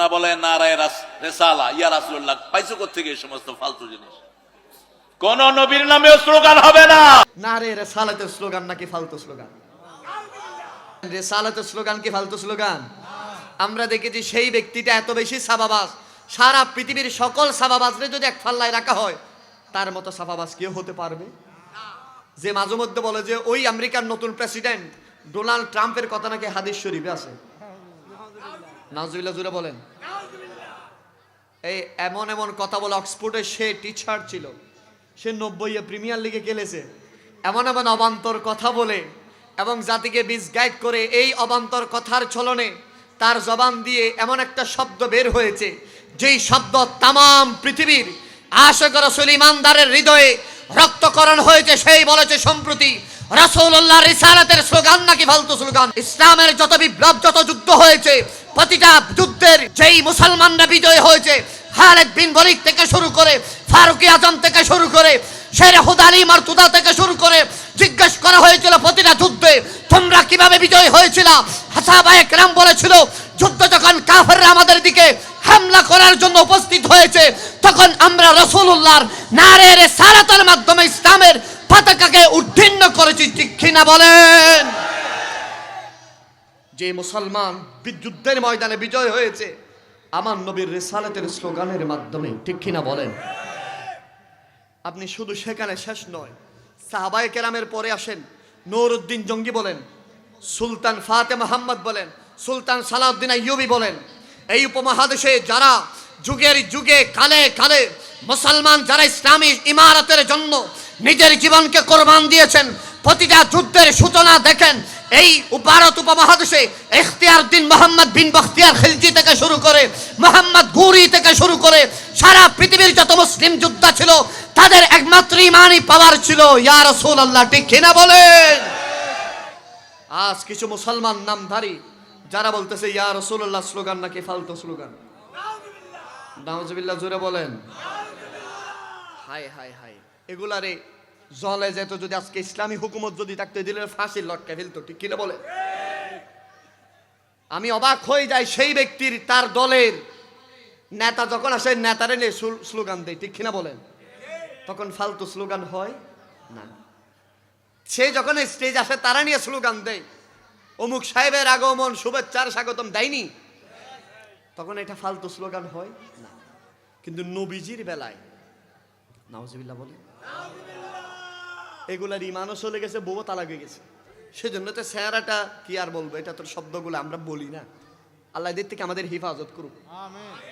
না বলে না রায় রেসালা, ইয়া রাসুল্লাহ পাইছো থেকে এই সমস্ত ফালতু জিনিস? কোন নবীর নামেও স্লোগান হবে না। না রে রেসালাতের স্লোগান নাকি ফালতু স্লোগান? রেসালাতের স্লোগান কি ফালতু স্লোগান? আমরা দেখেছি সেই ব্যক্তিটা এত বেশি সাবাবাজ। সারা পৃথিবীর সকল সাবাবাজরে যদি এক ফাল্লায় রাখা হয়, তার মতো সাবাবাস কেউ হতে পারবে? যে মাঝে মধ্যে বলে যে, ওই আমেরিকার নতুন প্রেসিডেন্ট ডোনাল্ড ট্রাম্পের কথা নাকি হাদিস শরীফে আছে? নাজুবিল্লাহ জুড়ে বলেন। এই এমন এমন কথা বলে সে টিচার ছিল। সে নব্বইয়ে প্রিমিয়ার লিগে খেলেছে। এমন এমন অবান্তর কথা বলে এবং জাতিকে করে এই অবান্তর কথার ছলনে তার জবান দিয়ে এমন একটা শব্দ বের হয়েছে, যেই শব্দ তামাম পৃথিবীর আশক রসুল ইমানদারের হৃদয়ে রক্তকরণ হয়েছে, সেই বলেছে সম্প্রতি রাসূলুল্লাহ রিসালাতের স্লোগান নাকি ফালতু স্লোগান? ইসলামের যত বিপ্লব, যত যুদ্ধ হয়েছে প্রতিটা যুদ্ধের যেই মুসলমানরা বিজয় হয়েছে, খালেদ বিন বরিক থেকে শুরু করে, ফারুকি আজম থেকে শুরু করে, শের হুদালি মারতুদা থেকে শুরু করে জিজ্ঞেস করা হয়েছিল প্রতিটা যুদ্ধে, তোমরা কীভাবে বিজয় হয়েছিল? হাসাবা একরাম বলেছিল, যুদ্ধ যখন কাফেররা আমাদের দিকে হামলা করার জন্য উপস্থিত হয়েছে, তখন আমরা রসুল্লাহর নারের সারাতের মাধ্যমে ইসলামের পতাকাকে উদ্দীর্ণ করেছি, ঠিক কিনা বলেন? যে মুসলমান যুদ্ধের ময়দানে বিজয় হয়েছে, আমার নবীর রেসালাতের স্লোগানের মাধ্যমে, ঠিক কিনা বলেন? আপনি শুধু সেখানে শেষ নয় সাহাবাই কেরামের পরে আসেন, নৌরুদ্দিন জঙ্গি বলেন, সুলতান ফাতে মোহাম্মদ বলেন, সুলতান সালাউদ্দিন আইয়ুবি বলেন, এই উপমহাদেশে যারা যুগের যুগে কালে কালে মুসলমান যারা ইসলামী ইমারতের জন্য নিজের জীবনকে কোরবান দিয়েছেন, প্রতিটা যুদ্ধের সূচনা দেখেন এই ভারত উপমহাদেশে ইখতিয়ার দিন মোহাম্মদ বিন বখতিয়ার খিলজি থেকে শুরু করে মোহাম্মদ গুরি থেকে শুরু করে সারা পৃথিবীর যত মুসলিম যোদ্ধা ছিল, তাদের একমাত্র ইমানই পাওয়ার ছিল। ইয়া রাসূল আল্লাহ ঠিক কিনা বলেন? আজ কিছু মুসলমান নামধারী, যারা বলতেছে, ইয়া রাসূলুল্লাহ স্লোগান নাকি ফালতু স্লোগান? নাউজুবিল্লাহ, জোরে বলেন। হাই হাই হাই এগুলারে জলে যেত যদি আজকে ইসলামী হুকুমত যদি থাকতে দিলে ফাঁসির লটকা ফেলতো, ঠিক কিনা বলে আমি অবাক হয়ে যাই সেই ব্যক্তির, তার দলের নেতা যখন আসে, নেতারে নিয়ে স্লো- স্লোগান দেয়, ঠিক কিনা বলেন? তখন ফালতু স্লোগান হয় না। সে যখন স্টেজ আসে, তারা নিয়ে স্লোগান দেয়, অমুক সাহেবের আগমন, শুভেচ্ছার স্বাগতম, দেয়নি? তখন এটা ফালতু স্লোগান হয় না। কিন্তু নবীজির বেলায়, নাউজুবিল্লাহ বলে এগুলার ইমানও চলে গেছে বউ তালাক হয়ে গেছে। সেজন্য তো স্যারাটা কি আর বলব? এটা তোর শব্দগুলো আমরা বলি না। আল্লাহ দের থেকে আমাদের হেফাজত করুক।